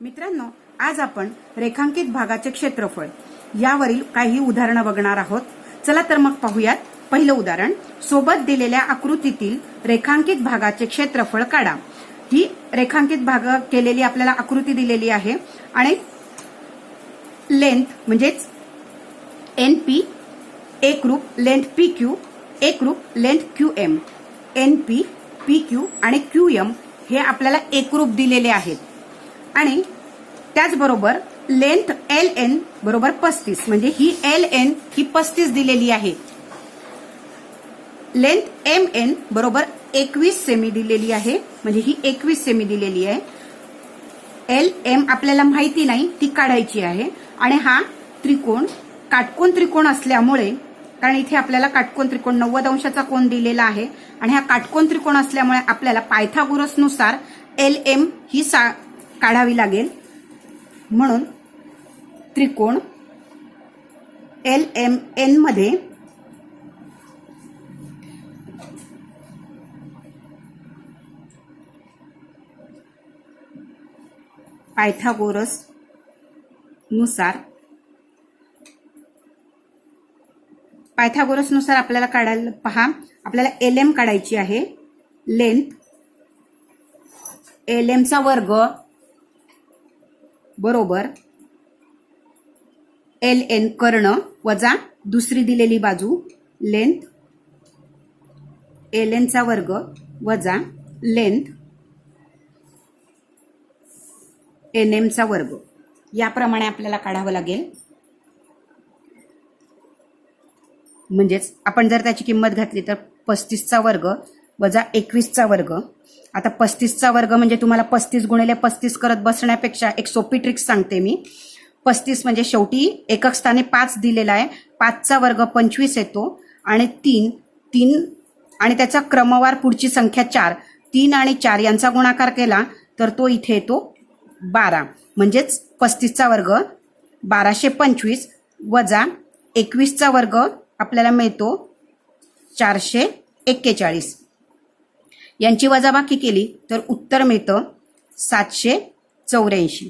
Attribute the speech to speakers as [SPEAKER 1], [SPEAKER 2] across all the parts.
[SPEAKER 1] मित्रांनो आज आपण रेखांकित भागाचे क्षेत्रफळ यावरील काही उदाहरणं बघणार आहोत. चला तर मग पाहूयात. पहिलं उदाहरण सोबत दिलेल्या आकृतीतील रेखांकित भागाचे क्षेत्रफळ काढा. ही रेखांकित भाग केलेली आपल्याला आकृती दिलेली आहे आणि लेंथ म्हणजेच एन पी एक रूप लेंथ पी क्यू एक रूप length Q M. N P P Q आणि क्यू एम हे आपल्याला एकरूप दिलेले आहेत. आणि त्याचबरोबर लेंथ एल एन बरोबर पस्तीस म्हणजे ही एल एन ही पस्तीस दिलेली आहे. लेंथ एम एन बरोबर एकवीस सेमी दिलेली आहे म्हणजे ही एकवीस सेमी दिलेली आहे. एल एम आपल्याला माहिती नाही ती काढायची आहे. आणि हा त्रिकोण काटकोन त्रिकोण असल्यामुळे कारण इथे आपल्याला काटकोन त्रिकोण नव्वद अंशाचा कोण दिलेला आहे आणि हा काटकोन त्रिकोण असल्यामुळे आपल्याला पायथागोरसनुसार एल एम ही सा काढावी लागेल. म्हणून त्रिकोण एल एम एनमध्ये पायथागोरसनुसार पायथागोरसनुसार आपल्याला काढायला पहा. आपल्याला एल एम काढायची आहे. लेंथ एल एमचा वर्ग बरोबर. एल एन कर्ण वजा दुसरी दिलेली बाजू लेंथ एल एनचा वर्ग वजा लेंथ एन एमचा वर्ग. याप्रमाणे आपल्याला काढावं लागेल. म्हणजेच आपण जर त्याची किंमत घातली तर पस्तीसचा वर्ग वजा एकवीसचा वर्ग आता पस्तीसचा वर्ग म्हणजे तुम्हाला पस्तीस गुणिले पस्तीस करत बसण्यापेक्षा एक सोपी ट्रिक्स सांगते मी. पस्तीस म्हणजे शेवटी एकक स्थानी पाच दिलेला आहे. पाचचा वर्ग पंचवीस येतो. आणि तीन तीन आणि त्याचा क्रमवार पुढची संख्या चार. तीन आणि चार यांचा गुणाकार केला तर तो इथे येतो बारा. म्हणजेच पस्तीसचा वर्ग बाराशे पंचवीस वजा एकवीसचा वर्ग आपल्याला मिळतो चारशे एक्केचाळीस. यांची वजाबाकी केली तर उत्तर मिळतं सातशे चौऱ्याऐंशी.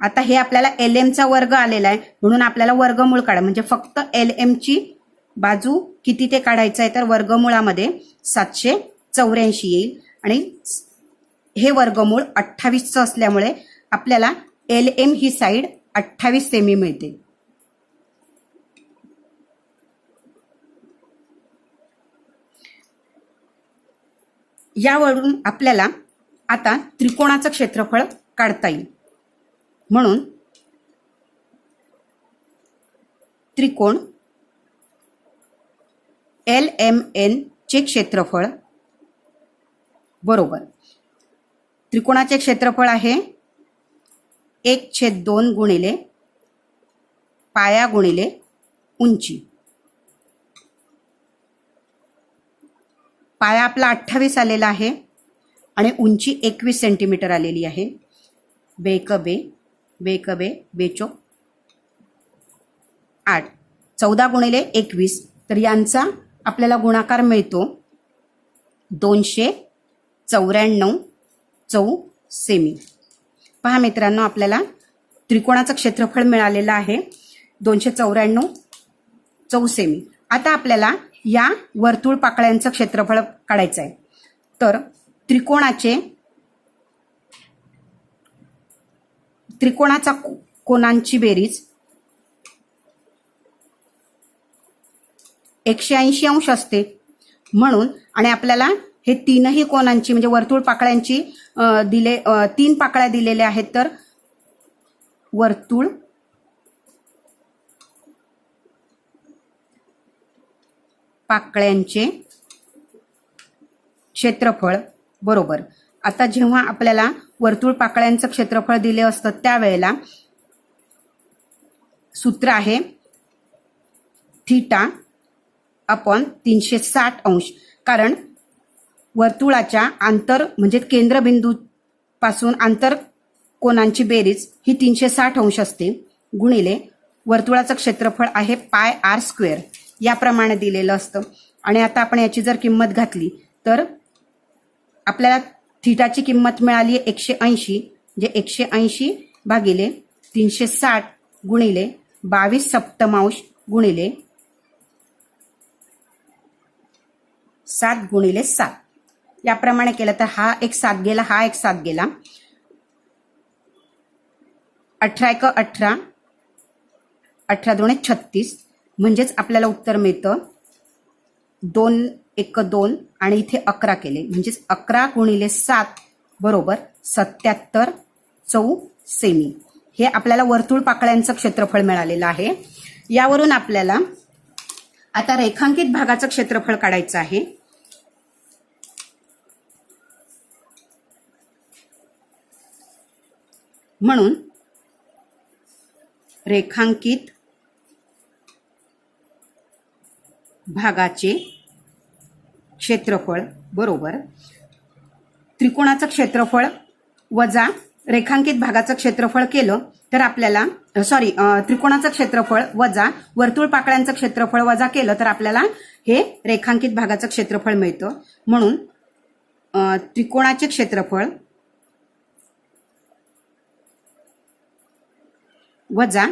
[SPEAKER 1] आता हे आपल्याला एल एमचा वर्ग आलेला आहे म्हणून आपल्याला वर्गमूळ काढा. म्हणजे फक्त एल एमची बाजू किती ते काढायचं आहे तर वर्गमुळामध्ये सातशे चौऱ्याऐंशी येईल. आणि हे वर्गमूळ अठ्ठावीसचं असल्यामुळे आपल्याला एल एम ही साईड अठ्ठावीस सेमी मिळते. यावरून आपल्याला आता त्रिकोणाचं क्षेत्रफळ काढता येईल. म्हणून त्रिकोण एल एम एन चे क्षेत्रफळ बरोबर. त्रिकोणाचे क्षेत्रफळ आहे एक छेद दोन गुणिले पाया गुणिले उंची. पाया आपला अठ्ठावीस आलेला आहे आणि उंची एकवीस सेंटीमीटर आलेली आहे. बेक बेकबे बेचो आठ. चौदा गुणिले एकवीस तर यांचा आपल्याला गुणाकार मिळतो दोनशे चौऱ्याण्णव चौ सेमी पहा मित्रांनो आपल्याला त्रिकोणाचं क्षेत्रफळ मिळालेलं आहे. दोनशे चौऱ्याण्णव चौ सेमी आता आपल्याला या वर्तुळ पाकळ्यांचं क्षेत्रफळ काढायचं आहे. तर त्रिकोणाचे त्रिकोणाचा कोणांची बेरीज एकशे ऐंशी अंश असते. म्हणून आणि आपल्याला हे तीनही कोणांची म्हणजे वर्तुळ पाकळ्यांची दिले तीन पाकळ्या दिलेल्या आहेत तर वर्तुळ पाकळ्यांचे क्षेत्रफळ बरोबर. आता जेव्हा आपल्याला वर्तुळ पाकळ्यांचं क्षेत्रफळ दिले असतं त्यावेळेला सूत्र आहे थीटा अपॉन तीनशे साठ अंश. कारण वर्तुळाच्या आंतर म्हणजे केंद्रबिंदूपासून आंतर कोणांची बेरीज ही तीनशे साठ अंश असते गुणिले वर्तुळाचं क्षेत्रफळ आहे पाय आर स्क्वेअर. याप्रमाणे दिलेलं असतं. आणि आता आपण याची जर किंमत घातली तर आपल्याला थिटाची किंमत मिळाली एकशे ऐंशी जे एकशे ऐंशी भागिले तीनशे साठ गुणिले बावीस सप्तमांश गुणिले सात गुणिले सात. याप्रमाणे केलं तर हा एक सात गेला हा एक सात गेला. अठरा एक अठरा अठरा दोन छत्तीस म्हणजेच आपल्याला उत्तर मिळतं. दोन एक दोन आणि इथे अकरा केले. म्हणजेच अकरा गुणिले सात बरोबर सत्याहत्तर चौ सेमी. हे आपल्याला वर्तुळ पाकळ्यांचं क्षेत्रफळ मिळालेलं आहे. यावरून आपल्याला आता रेखांकित भागाचं क्षेत्रफळ काढायचं आहे. म्हणून रेखांकित भागाचे क्षेत्रफळ बरोबर? त्रिकोणाचं क्षेत्रफळ वजा रेखांकित भागाचं क्षेत्रफळ केलं तर आपल्याला सॉरी त्रिकोणाचं क्षेत्रफळ वजा वर्तुळ पाकळ्यांचं क्षेत्रफळ वजा केलं तर आपल्याला हे रेखांकित भागाचं क्षेत्रफळ मिळतं. म्हणून त्रिकोणाचे क्षेत्रफळ वजा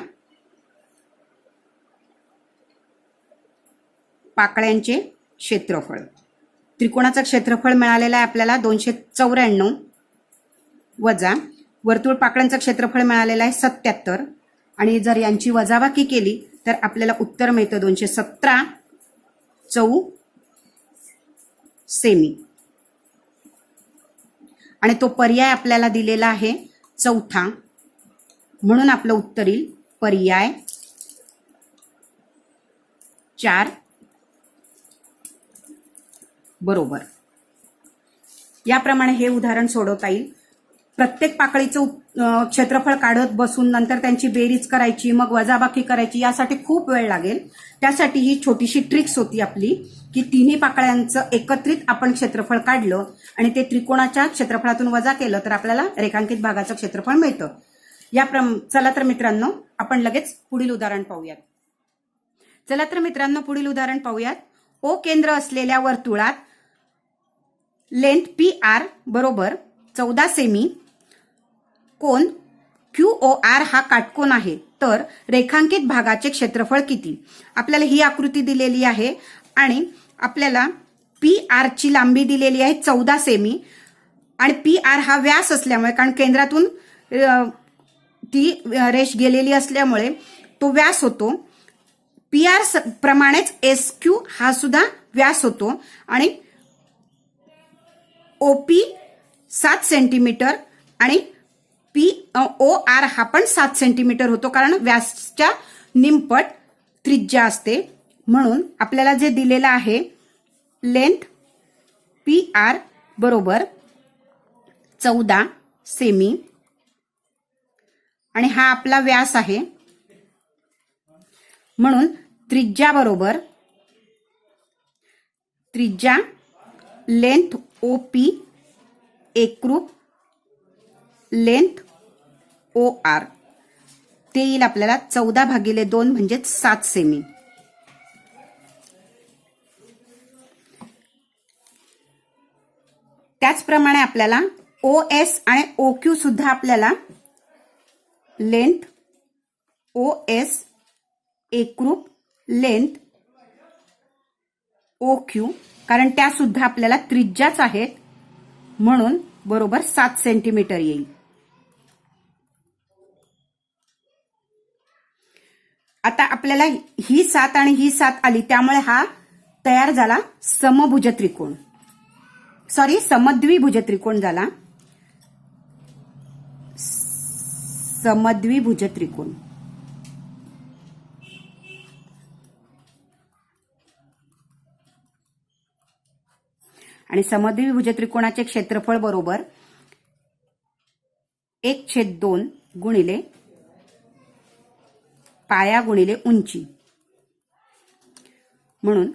[SPEAKER 1] पाकळ्यांचे क्षेत्रफळ. त्रिकोणाचं क्षेत्रफळ मिळालेलं आहे आपल्याला दोनशे चौऱ्याण्णव वजा. वर्तुळ पाकळ्यांचं क्षेत्रफळ मिळालेलं आहे सत्याहत्तर. आणि जर यांची वजाबाकी केली तर आपल्याला उत्तर मिळतं दोनशे सतरा चौ सेमी. आणि तो पर्याय आपल्याला दिलेला आहे चौथा. म्हणून आपलं उत्तर येईल पर्याय चार. बरोबर. याप्रमाणे हे उदाहरण सोडवता येईल. प्रत्येक पाकळीचं क्षेत्रफळ काढत बसून नंतर त्यांची बेरीज करायची मग वजाबाकी करायची यासाठी खूप वेळ लागेल. त्यासाठी ही छोटीशी ट्रिक्स होती आपली की तिन्ही पाकळ्यांचं एकत्रित आपण क्षेत्रफळ काढलं आणि ते त्रिकोणाच्या क्षेत्रफळातून वजा केलं तर आपल्याला रेखांकित भागाचं क्षेत्रफळ मिळतं. या प्रम चला तर मित्रांनो आपण लगेच पुढील उदाहरण पाहूयात. चला तर मित्रांनो पुढील उदाहरण पाहूयात. ओ केंद्र असलेल्या वर्तुळात लेंथ पी आर बरोबर चौदा सेमी. कोण क्यू ओ आर हा काटकोन आहे. तर रेखांकित भागाचे क्षेत्रफळ किती? आपल्याला ही आकृती दिलेली आहे आणि आपल्याला पी आर ची लांबी दिलेली आहे चौदा सेमी. आणि पी आर हा व्यास असल्यामुळे कारण केंद्रातून ती रेष गेलेली असल्यामुळे तो व्यास होतो. पी आर प्रमाणेच एस क्यू हा सुद्धा व्यास होतो. आणि ओपी सात सेंटीमीटर आणि पी ओ आर हा पण सात सेंटीमीटर होतो कारण व्यासच्या निमपट त्रिज्या असते. म्हणून आपल्याला जे दिलेलं आहे लेंथ पी आर बरोबर चौदा सेमी आणि हा आपला व्यास आहे. म्हणून त्रिज्या बरोबर त्रिज्या लेंथ ओ पी एकरूप लेंथ ओ आर ते येईल आपल्याला चौदा भागिले दोन म्हणजेच सात सेमी त्याचप्रमाणे आपल्याला ओ एस आणि ओ क्यू सुद्धा आपल्याला लेंथ ओ एस एकरूप लेंथ ओ क्यू कारण त्या सुद्धा आपल्याला त्रिज्याच आहेत. म्हणून बरोबर सात सेंटीमीटर येईल. आता आपल्याला ही सात आणि ही सात आली त्यामुळे हा तयार झाला समभुज त्रिकोण. सॉरी समद्विभुज त्रिकोण झाला. समद्विभुज त्रिकोण. आणि समद्विभुज त्रिकोणाचे क्षेत्रफळ बरोबर एक छेद दोन गुणिले पाया गुणिले उंची. म्हणून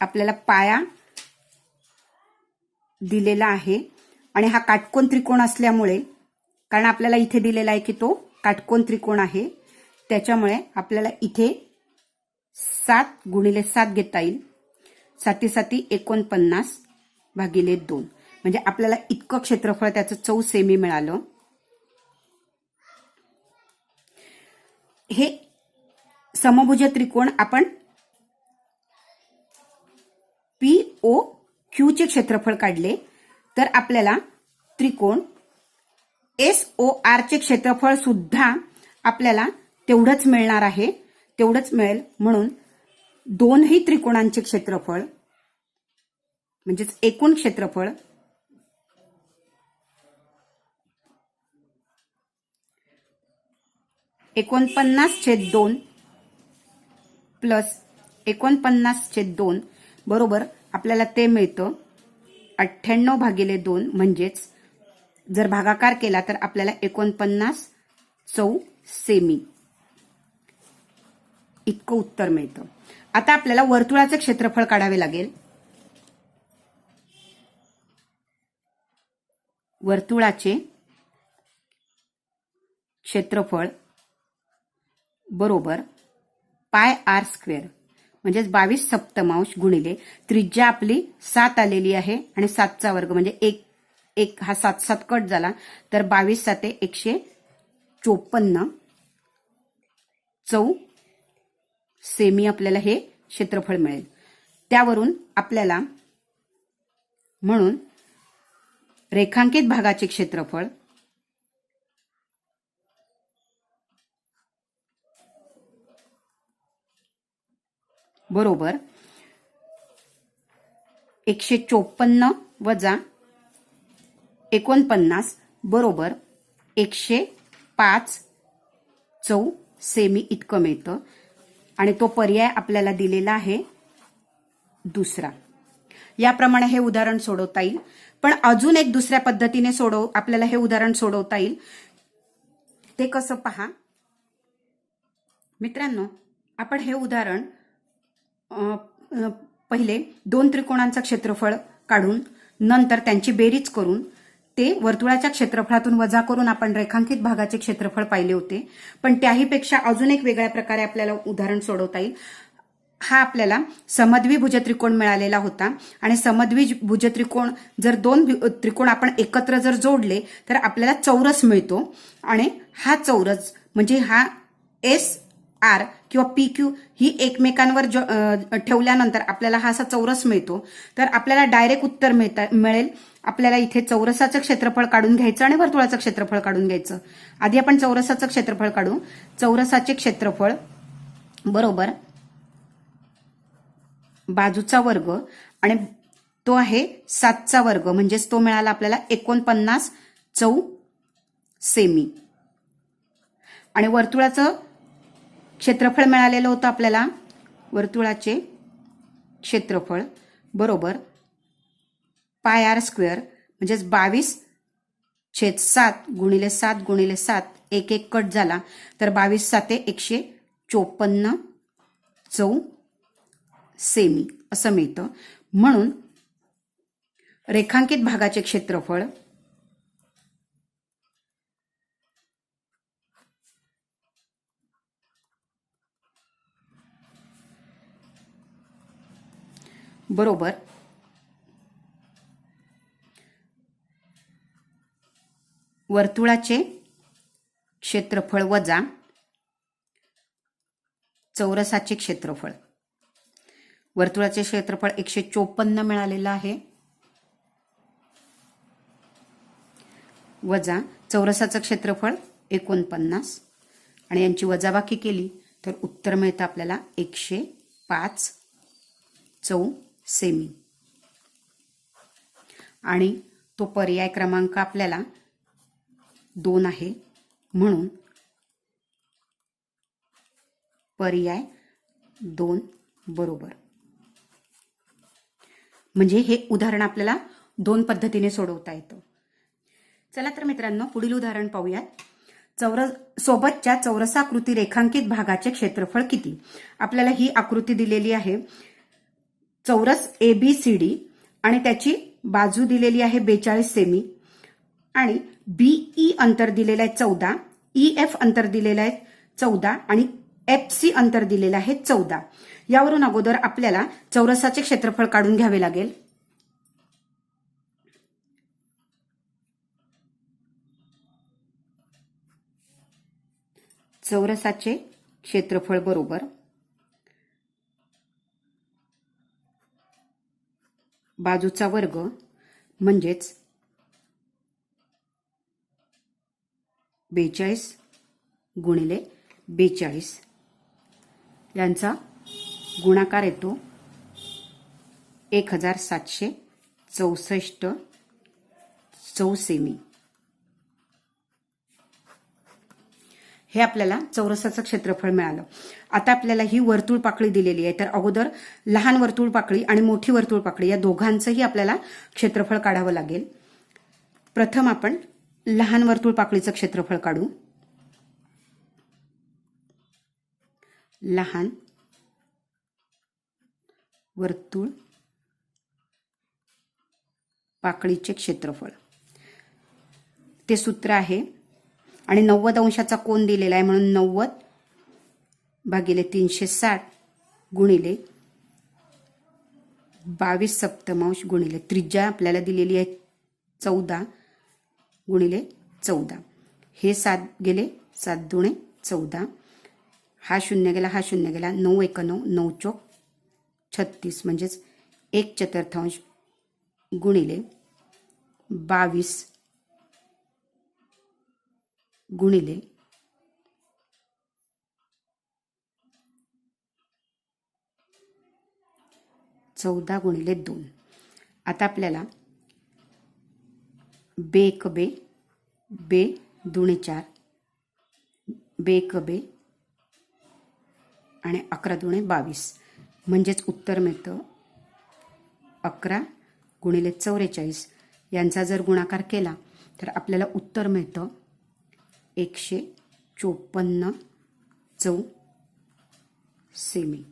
[SPEAKER 1] आपल्याला पाया दिलेला आहे आणि हा काटकोन त्रिकोण असल्यामुळे कारण आपल्याला इथे दिलेला आहे की तो काटकोन त्रिकोण आहे त्याच्यामुळे आपल्याला इथे सात गुणिले सात घेता येईल. साती साती एकोणपन्नास. भागिले दोन. म्हणजे आपल्याला इतकं क्षेत्रफळ त्याचं चौ सेमी मिळालं. हे समभुज त्रिकोण आपण पी ओ क्यूचे क्षेत्रफळ काढले तर आपल्याला त्रिकोण एस ओ आरचे क्षेत्रफळ सुद्धा आपल्याला तेवढंच मिळणार आहे. तेवढंच मिळेल म्हणून दोनही त्रिकोणांचे क्षेत्रफळ म्हणजेच एकूण क्षेत्रफळ. एकोणपन्नास छेद दोन प्लस एकोणपन्नास छेद दोन बरोबर आपल्याला ते मिळतं. अठ्ठ्याण्णव भागिले दोन म्हणजेच जर भागाकार केला तर आपल्याला एकोणपन्नास चौ सेमी. इतकं उत्तर मिळतं. आता आपल्याला वर्तुळाचं क्षेत्रफळ काढावे लागेल. वर्तुळाचे क्षेत्रफळ बरोबर पाय आर स्क्वेअर. म्हणजेच बावीस सप्तमांश गुणिले त्रिज्या आपली सात आलेली आहे आणि सातचा वर्ग म्हणजे एक एक हा सात सात कट झाला तर बावीस साते एकशे चोपन्न. चौ सेमी आपल्याला हे क्षेत्रफळ मिळेल. त्यावरून आपल्याला म्हणून रेखांकित भागाचे क्षेत्रफळ. बरोबर. एकशे चोपन्न वजा एकोणपन्नास बरोबर एकशे पाच चौ सेमी इतकं मिळतं. आणि तो पर्याय आपल्याला दिलेला आहे दुसरा. याप्रमाणे हे उदाहरण सोडवता येईल. पण अजून एक दुसऱ्या पद्धतीने सोडव आपल्याला हे उदाहरण सोडवता येईल. ते कसं पहा? मित्रांनो आपण हे उदाहरण पहिले दोन त्रिकोणांचं क्षेत्रफळ काढून नंतर त्यांची बेरीज करून ते वर्तुळाच्या क्षेत्रफळातून वजा करून आपण रेखांकित भागाचे क्षेत्रफळ पाहिले होते. पण त्याहीपेक्षा अजून एक वेगळ्या प्रकारे आपल्याला उदाहरण सोडवता येईल. हा आपल्याला समद्विभुज त्रिकोण मिळालेला होता. आणि समद्विभुज त्रिकोण जर दोन त्रिकोण आपण एकत्र जर जोडले तर आपल्याला चौरस मिळतो. आणि हा चौरस म्हणजे हा एस आर किंवा पी क्यू ही एकमेकांवर ठेवल्यानंतर आपल्याला हा असा चौरस मिळतो. तर आपल्याला डायरेक्ट उत्तर मिळता मिळेल. आपल्याला इथे चौरसाचं क्षेत्रफळ काढून घ्यायचं आणि वर्तुळाचं क्षेत्रफळ काढून घ्यायचं. आधी आपण चौरसाचं क्षेत्रफळ काढू. चौरसाचे क्षेत्रफळ बरोबर बाजूचा वर्ग आणि तो आहे सातचा वर्ग. म्हणजेच तो मिळाला आपल्याला एकोणपन्नास चौ सेमी. आणि वर्तुळाचं क्षेत्रफळ मिळालेलं होतं आपल्याला. वर्तुळाचे क्षेत्रफळ बरोबर पाय आर स्क्वेअर. म्हणजेच बावीस छेद सात गुणिले सात गुणिले सात. एक एक कट झाला. तर बावीस साते एकशे चोपन्न चौ सेमी असं मिळतं. म्हणून रेखांकित भागाचे क्षेत्रफळ बरोबर वर्तुळाचे क्षेत्रफळ वजा चौरसाचे क्षेत्रफळ. वर्तुळाचे क्षेत्रफळ एकशे चोपन्न मिळालेलं आहे. वजा चौरसाचं क्षेत्रफळ एकोणपन्नास. आणि यांची वजाबाकी केली तर उत्तर मिळतं आपल्याला एकशे पाच चौ सेमी. आणि तो पर्याय क्रमांक आपल्याला दोन आहे. म्हणून पर्याय दोन बरोबर. म्हणजे हे उदाहरण आपल्याला दोन पद्धतीने सोडवता येतं. चला तर मित्रांनो पुढील उदाहरण पाहूयात. चौरस सोबतच्या चौरसाकृती रेखांकित भागाचे क्षेत्रफळ किती? आपल्याला ही आकृती दिलेली आहे. चौरस ए बी सी डी आणि त्याची बाजू दिलेली आहे बेचाळीस सेमी. आणि बीई e अंतर दिलेलं आहे चौदा e, ई एफ अंतर दिलेलं आहे चौदा आणि एफ सी अंतर दिलेलं आहे चौदा. यावरून अगोदर आपल्याला चौरसाचे क्षेत्रफळ काढून घ्यावे लागेल. चौरसाचे क्षेत्रफळ बरोबर बाजूचा वर्ग म्हणजेच बेचाळीस गुणिले बेचाळीस. यांचा गुणाकार येतो. एक हजार सातशे चौसष्ट चौसेमी. हे आपल्याला चौरसाचं क्षेत्रफळ मिळालं. आता आपल्याला ही वर्तुळ पाकळी दिलेली आहे. तर अगोदर लहान वर्तुळ पाकळी आणि मोठी वर्तुळ पाकळी या दोघांचंही आपल्याला क्षेत्रफळ काढावं लागेल. प्रथम आपण लहान वर्तुळ पाकळीचं क्षेत्रफळ काढू. लहान वर्तुळ पाकळीचे क्षेत्रफळ. ते सूत्र आहे. आणि नव्वद अंशाचा कोण दिलेला आहे म्हणून नव्वद भागिले तीनशे साठ गुणिले बावीस सप्तमांश गुणिले त्रिज्या आपल्याला दिलेली आहे चौदा गुणिले चौदा. हे सात गेले सात दुणे चौदा. हा शून्य गेला हा शून्य गेला नऊ एक नऊ नऊ चोक छत्तीस म्हणजेच एक चतुर्थांश गुणिले बावीस गुणिले चौदा गुणिले दोन. आता आपल्याला बे एक बे बे दुणे चार बे एक बे आणि अकरा दुणे बावीस. म्हणजेच उत्तर मिळतं. अकरा गुणिले चौवेचाळीस यांचा जर गुणाकार केला तर आपल्याला उत्तर मिळतं. एकशे चोपन्न चौ सेमी.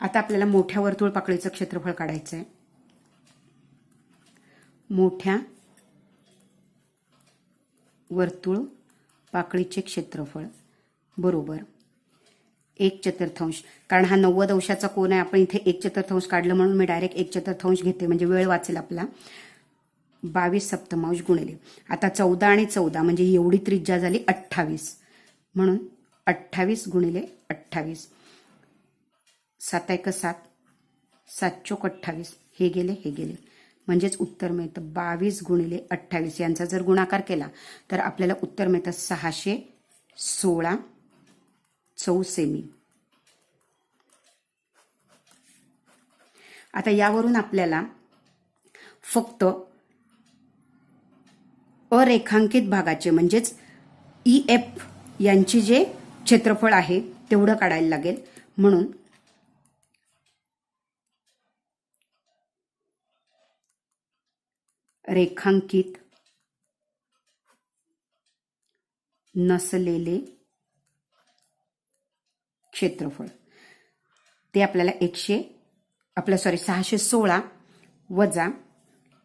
[SPEAKER 1] आता आपल्याला मोठ्या वर्तुळ पाकळीचं क्षेत्रफळ काढायचं आहे मोठ्या वर्तुळ पाकळीचे क्षेत्रफळ बरोबर एक चतुर्थांश. कारण हा नव्वद अंशाचा कोण आहे आपण इथे एक चतुर्थांश काढलं म्हणून मी डायरेक्ट एक चतुर्थांश घेते म्हणजे वेळ वाचेल आपला. बावीस सप्तमांश गुणिले. आता चौदा आणि चौदा म्हणजे एवढी त्रिज्या झाली अठ्ठावीस. म्हणून अठ्ठावीस गुणिले अठ्ठावीस. सात एक सात. सात चोक अठ्ठावीस. हे गेले हे गेले. म्हणजेच उत्तर मिळतं बावीस गुणिले अठ्ठावीस. यांचा जर गुणाकार केला तर आपल्याला उत्तर मिळतं सहाशे सोळा. चौ सेमी आता यावरून आपल्याला फक्त अरेखांकित भागाचे म्हणजेच ई एफ यांची जे क्षेत्रफळ आहे तेवढं काढायला लागेल. म्हणून रेखांकित नसलेले क्षेत्रफळ. ते आपल्याला एकशे आपलं सॉरी सहाशे सोळा वजा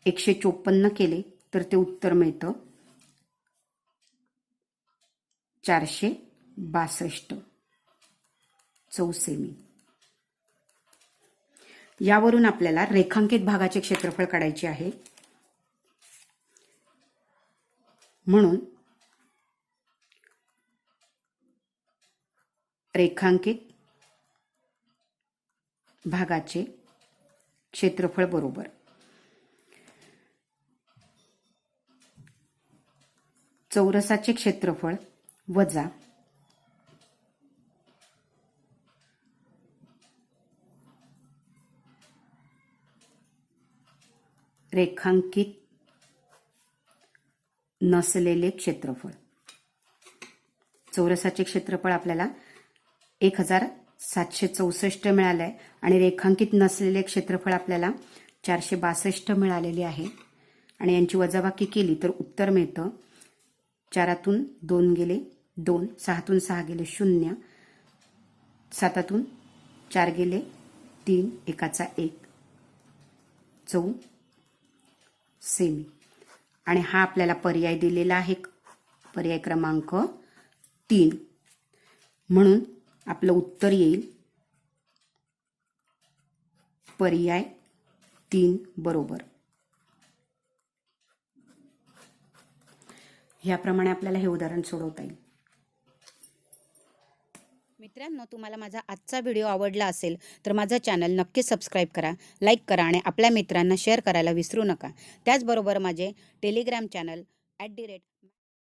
[SPEAKER 1] एकशे चोपन्न केले तर ते उत्तर मिळतं. चारशे बासष्ट. चौसेमी. यावरून आपल्याला रेखांकित भागाचे क्षेत्रफळ काढायचे आहे. म्हणून रेखांकित भागाचे क्षेत्रफळ बरोबर. चौरसाचे क्षेत्रफळ वजा रेखांकित नसलेले क्षेत्रफळ. चौरसाचे क्षेत्रफळ आपल्याला एक हजार सातशे चौसष्ट मिळालं आहे आणि रेखांकित नसलेले क्षेत्रफळ आपल्याला चारशे बासष्ट मिळालेले आहे. आणि यांची वजाबाकी केली तर उत्तर मिळतं. चारातून दोन गेले दोन सहातून सहा गेले शून्य सातातून चार गेले तीन एकाचा एक. चौ सेमी. आणि हा आपल्याला पर्याय दिलेला आहे. पर्याय क्रमांक तीन. म्हणून आपलं उत्तर येईल. पर्याय तीन बरोबर. ह्याप्रमाणे आपल्याला हे उदाहरण सोडवता येईल. मित्रांनो तुम्हाला माझा आजचा व्हिडिओ आवडला असेल तर माझं चॅनल नक्की सबस्क्राईब करा लाईक करा आणि आपल्या मित्रांना शेअर करायला विसरू नका. त्याचबरोबर माझे Telegram channel at the rate